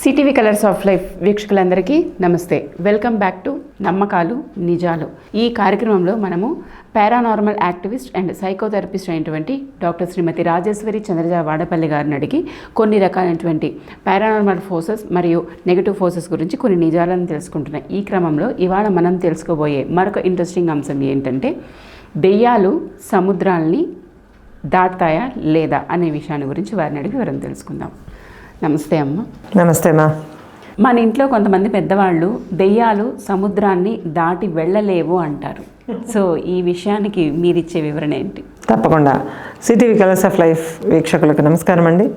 CTV colours of life వీక్షకులందరికీ నమస్తే. Welcome back to నమ్మకాలు నిజాలు. ఈ కార్యక్రమంలో మనము పారానార్మల్ యాక్టివిస్ట్ అండ్ సైకోథెరపిస్ట్ అయినటువంటి డాక్టర్ శ్రీమతి రాజేశ్వరి చంద్రజా వాడపల్లి గారిని అడిగి కొన్ని రకాలైనటువంటి పారానార్మల్ ఫోర్సెస్ మరియు నెగటివ్ ఫోర్సెస్ గురించి కొన్ని నిజాలను తెలుసుకుంటున్నాయి ఈ క్రమంలో ఇవాళ మనం తెలుసుకోబోయే మరొక ఇంట్రెస్టింగ్ అంశం ఏంటంటే దెయ్యాలు సముద్రాల్ని దాటుతాయా లేదా అనే విషయాన్ని గురించి వారిని అడిగి వివరం తెలుసుకుందాం. నమస్తే అమ్మ. నమస్తే మా మన ఇంట్లో కొంతమంది పెద్దవాళ్ళు దెయ్యాలు సముద్రాన్ని దాటి వెళ్ళలేవు అంటారు. సో ఈ విషయానికి మీరిచ్చే వివరణ ఏంటి? తప్పకుండా. సిటీవీ కలర్స్ ఆఫ్ లైఫ్ వీక్షకులకు నమస్కారం అండి.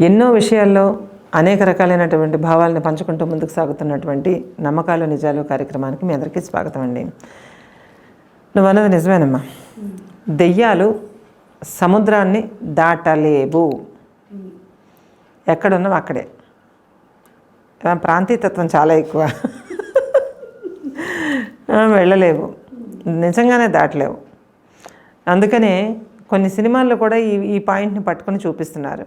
ఎన్నో విషయాల్లో అనేక రకాలైనటువంటి భావాలను పంచుకుంటూ ముందుకు సాగుతున్నటువంటి నమ్మకాలు నిజాలు కార్యక్రమానికి మీ అందరికీ స్వాగతం అండి. నువ్వు అన్నది నిజమేనమ్మా. దెయ్యాలు సముద్రాన్ని దాటలేవు. ఎక్కడున్నావు? అక్కడే. ప్రాంతీయతత్వం చాలా ఎక్కువ. వెళ్ళలేవు. నిజంగానే దాటలేవు. అందుకనే కొన్ని సినిమాల్లో కూడా ఈ ఈ పాయింట్ని పట్టుకొని చూపిస్తున్నారు.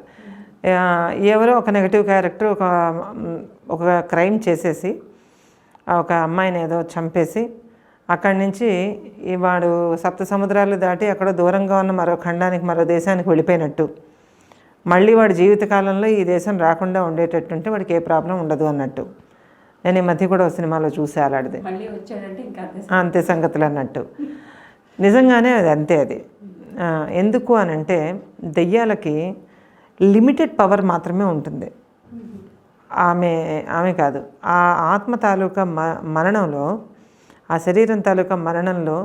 ఎవరో ఒక నెగటివ్ క్యారెక్టర్ ఒక ఒక క్రైమ్ చేసేసి ఒక అమ్మాయిని ఏదో చంపేసి అక్కడి నుంచి ఈ వాడు సప్త సముద్రాలు దాటి అక్కడ దూరంగా ఉన్న మరో ఖండానికి మరో దేశానికి వెళ్ళిపోయినట్టు. మళ్ళీ వాడి జీవితకాలంలో ఈ దేశం రాకుండా ఉండేటట్టుంటే వాడికి ఏ ప్రాబ్లం ఉండదు అన్నట్టు. నేను ఈ మధ్య కూడా ఒక సినిమాలో చూసి ఇంకా అంతే సంగతులు అన్నట్టు. నిజంగానే అది అంతే అది. ఎందుకు అని అంటే దెయ్యాలకి లిమిటెడ్ పవర్ మాత్రమే ఉంటుంది. ఆమె ఆమె కాదు. ఆ ఆత్మ తాలూకా మ మరణంలో ఆ శరీరం తాలూకా మరణంలో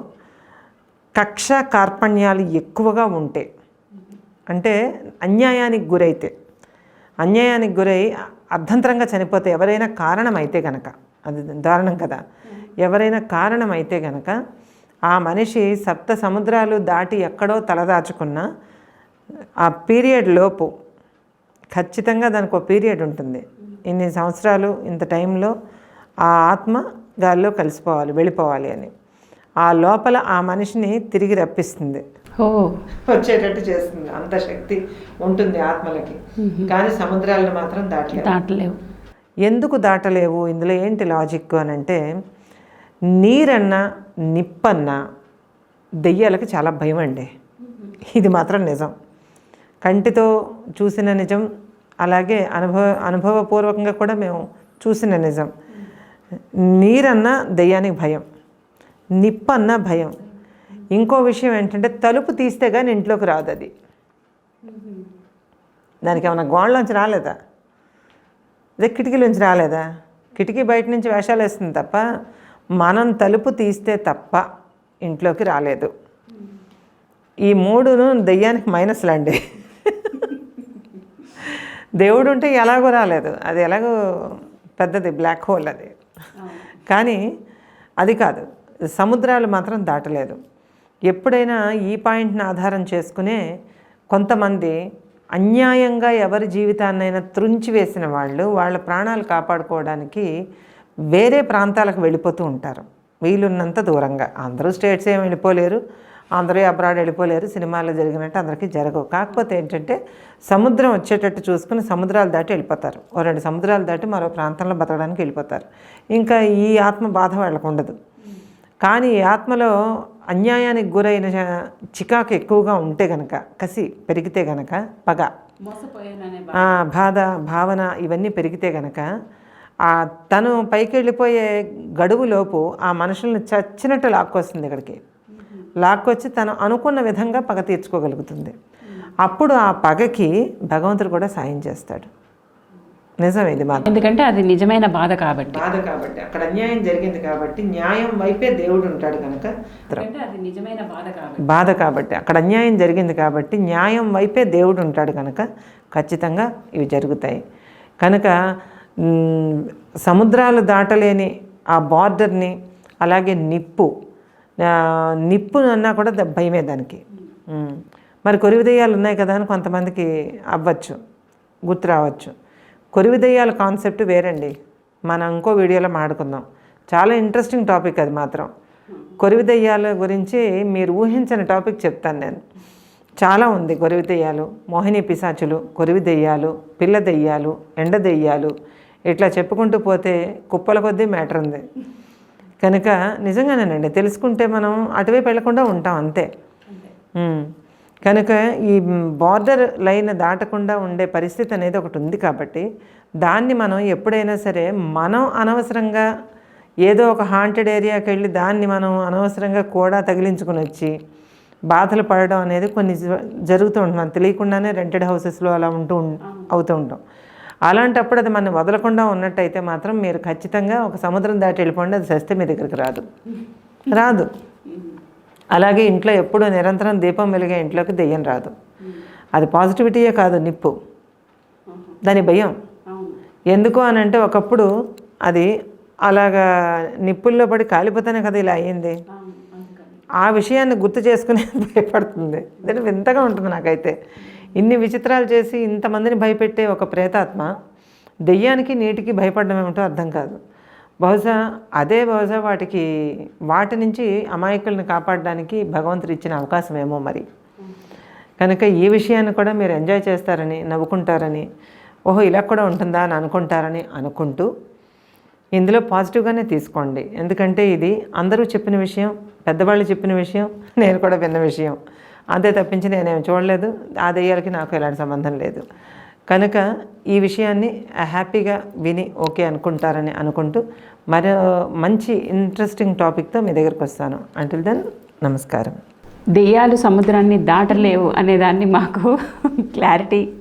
కక్ష కార్పణ్యాలు ఎక్కువగా ఉంటాయి అంటే అన్యాయానికి గురైతే అన్యాయానికి గురై అర్ధంతరంగా చనిపోతే ఎవరైనా కారణం అయితే గనక అది దారుణం కదా ఎవరైనా కారణం అయితే గనక ఆ మనిషి సప్త సముద్రాలు దాటి ఎక్కడో తలదాచుకున్న ఆ పీరియడ్ లోపు ఖచ్చితంగా దానికి ఒక పీరియడ్ ఉంటుంది. ఇన్ని సంవత్సరాలు ఇంత టైంలో ఆ ఆత్మ గాల్లో కలిసిపోవాలి వెళ్ళిపోవాలి అని. ఆ లోపల ఆ మనిషిని తిరిగి రప్పిస్తుంది. వచ్చేటట్టు చేస్తుంది. అంత శక్తి ఉంటుంది ఆత్మలకి. కానీ సముద్రాలను మాత్రం దాటలేదు దాటలేవు. ఎందుకు దాటలేవు? ఇందులో ఏంటి లాజిక్ అని అంటే నీరన్నా నిప్పన్నా దెయ్యాలకి చాలా భయం అండి. ఇది మాత్రం నిజం. కంటితో చూసిన నిజం అలాగే అనుభవ అనుభవపూర్వకంగా కూడా మేము చూసిన నిజం. నీరన్నా దెయ్యానికి భయం. నిప్పన్నా భయం. ఇంకో విషయం ఏంటంటే తలుపు తీస్తే కానీ ఇంట్లోకి రాదు అది. దానికి ఏమైనా గోడలోంచి రాలేదా? అదే కిటికీలోంచి రాలేదా? కిటికీ బయట నుంచి వేషాలు వేస్తుంది తప్ప మనం తలుపు తీస్తే తప్ప ఇంట్లోకి రాలేదు. ఈ మూడును దెయ్యానికి మైనస్లు అండి దేవుడు ఉంటే ఎలాగో రాలేదు. అది ఎలాగో పెద్దది బ్లాక్ హోల్ అది. కానీ అది కాదు. సముద్రాలు మాత్రం దాటలేదు. ఎప్పుడైనా ఈ పాయింట్ని ఆధారం చేసుకునే కొంతమంది అన్యాయంగా ఎవరి జీవితాన్నైనా త్రుంచివేసిన వాళ్ళు వాళ్ళ ప్రాణాలు కాపాడుకోవడానికి వేరే ప్రాంతాలకు వెళ్ళిపోతూ ఉంటారు. వీలున్నంత దూరంగా. అందరూ స్టేట్స్ ఏం వెళ్ళిపోలేరు. అందరూ అబ్రాడ్ వెళ్ళిపోలేరు. సినిమాల్లో జరిగినట్టు అందరికీ జరగవు. కాకపోతే ఏంటంటే సముద్రం వచ్చేటట్టు చూసుకుని సముద్రాలు దాటి వెళ్ళిపోతారు. ఓ రెండు సముద్రాలు దాటి మరో ప్రాంతంలో బతకడానికి వెళ్ళిపోతారు. ఇంకా ఈ ఆత్మ బాధ వాళ్ళకు ఉండదు. కానీ ఈ ఆత్మలో అన్యాయానికి గురైన చికాకు ఎక్కువగా ఉంటే గనక కసి పెరిగితే గనక పగ బాధ. భావన ఇవన్నీ పెరిగితే గనక ఆ తను పైకి వెళ్ళిపోయే గడువులోపు ఆ మనుషుల్ని చచ్చినట్టు లాక్కొస్తుంది ఇక్కడికి. లాక్కొచ్చి తను అనుకున్న విధంగా పగ తీర్చుకోగలుగుతుంది. అప్పుడు ఆ పగకి భగవంతుడు కూడా సాయం చేస్తాడు. నిజం ఇది మాత్రం. ఎందుకంటే అది నిజమైన బాధ కాబట్టి. బాధ కాబట్టి. అక్కడ అన్యాయం జరిగింది కాబట్టి న్యాయం వైపే దేవుడు ఉంటాడు కనుక. అది నిజమైన బాధ కాబట్టి. బాధ కాబట్టి. అక్కడ అన్యాయం జరిగింది కాబట్టి న్యాయం వైపే దేవుడు ఉంటాడు కనుక ఖచ్చితంగా ఇవి జరుగుతాయి. కనుక సముద్రాలు దాటలేని ఆ బార్డర్ని అలాగే నిప్పు నిప్పు అన్నా కూడా భయమే దానికి. మరి కొరివి దెయ్యాలు ఉన్నాయి కదా అని కొంతమందికి అవ్వచ్చు గుర్తు రావచ్చు. కొరివి దెయ్యాల కాన్సెప్ట్ వేరండి. మనం ఇంకో వీడియోలో మాట్లాడుకుందాం. చాలా ఇంట్రెస్టింగ్ టాపిక్ అది మాత్రం. కొరివి దెయ్యాల గురించి మీరు ఊహించని టాపిక్ చెప్తాను నేను. చాలా ఉంది కొరివి దెయ్యాలు మోహిని పిశాచులు కొరివి దెయ్యాలు పిల్ల దెయ్యాలు ఎండ దెయ్యాలు ఇట్లా చెప్పుకుంటూ పోతే కుప్పల కొద్దీ మ్యాటర్ ఉంది. కనుక నిజంగానేనండి తెలుసుకుంటే మనం అటువైపు వెళ్ళకుండా ఉంటాం అంతే. కనుక ఈ బార్డర్ లైన్ దాటకుండా ఉండే పరిస్థితి అనేది ఒకటి ఉంది కాబట్టి దాన్ని మనం ఎప్పుడైనా సరే మనం అనవసరంగా ఏదో ఒక హాంటెడ్ ఏరియాకి వెళ్ళి దాన్ని మనం అనవసరంగా కూడా తగిలించుకుని వచ్చి బాధలు పడడం అనేది కొన్ని జ- జరుగుతూ ఉంటుంది. మనం తెలియకుండానే రెంటెడ్ హౌసెస్లో అలా ఉంటూ ఉం- అవుతూ ఉంటాం. అలాంటప్పుడు అది మనం వదలకుండా ఉన్నట్టయితే మాత్రం మీరు ఖచ్చితంగా ఒక సముద్రం దాటి వెళ్ళిపోండి. అది సస్తే మీ దగ్గరికి రాదు. రాదు. అలాగే ఇంట్లో ఎప్పుడూ నిరంతరం దీపం వెలిగే ఇంట్లోకి దెయ్యం రాదు. అది పాజిటివిటీయే కాదు నిప్పు. దాని భయం. ఎందుకు అని అంటే ఒకప్పుడు అది అలాగా నిప్పుల్లో పడి కాలిపోతేనే కదా ఇలా అయ్యింది. ఆ విషయాన్ని గుర్తు చేసుకుని భయపడుతుంది. దాని వింతగా ఉంటుంది నాకైతే. ఇన్ని విచిత్రాలు చేసి ఇంతమందిని భయపెట్టే ఒక ప్రేతాత్మ దెయ్యానికి నీటికి భయపడడం ఏమిటో అర్థం కాదు. బహుశా అదే బహుశా వాటికి వాటి నుంచి అమాయకులను కాపాడడానికి భగవంతుడు ఇచ్చిన అవకాశం ఏమో మరి. కనుక ఈ విషయాన్ని కూడా మీరు ఎంజాయ్ చేస్తారని నవ్వుకుంటారని ఓహో ఇలా కూడా ఉంటుందా అని అనుకుంటారని అనుకుంటూ ఇందులో పాజిటివ్గానే తీసుకోండి. ఎందుకంటే ఇది అందరూ చెప్పిన విషయం పెద్దవాళ్ళు చెప్పిన విషయం నేను కూడా విన్న విషయం. అంతే తప్పించి నేనేమి చూడలేదు. ఆ దెయ్యాలకి నాకు ఎలాంటి సంబంధం లేదు. కనుక ఈ విషయాన్ని హ్యాపీగా విని ఓకే అనుకుంటారని అనుకుంటూ మరో మంచి ఇంట్రెస్టింగ్ టాపిక్తో మీ దగ్గరకు వస్తాను. అంటిల్ దెన్ నమస్కారం. దెయ్యాలు సముద్రాన్ని దాటలేవు అనేదాన్ని మాకు క్లారిటీ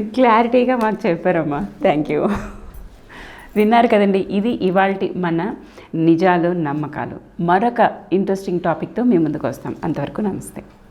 క్లారిటీగా మాకు చెప్పారమ్మా. థ్యాంక్ యూ విన్నారు కదండి ఇది ఇవాల్టి మన నిజాలు నమ్మకాలు. మరొక ఇంట్రెస్టింగ్ టాపిక్తో మీ ముందుకు వస్తాం. అంతవరకు నమస్తే.